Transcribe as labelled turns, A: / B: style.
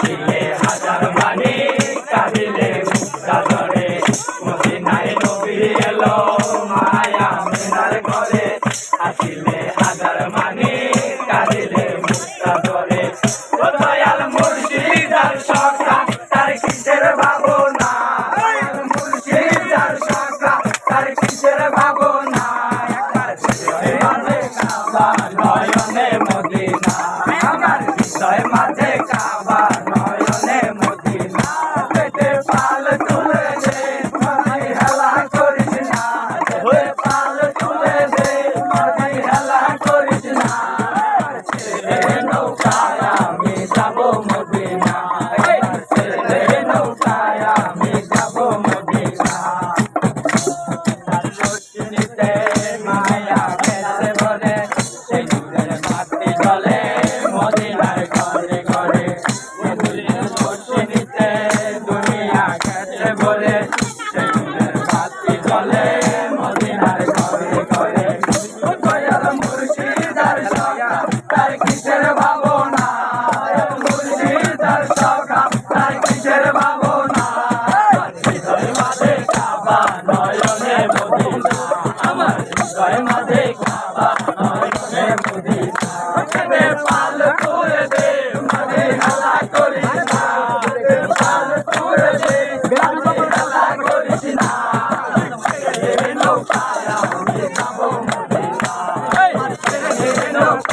A: কাঁদিলে হাজার বাণী কাঁদিলে সাদরে মদিনায় নবী এলো মায়া মিনার ঘরে। আসিলে বলে সেগুনের বাতি জলে মদিনার ঘরে ঘরে। দয়াল মুর্শিদার সঙ্গে তার কিসের বাবা না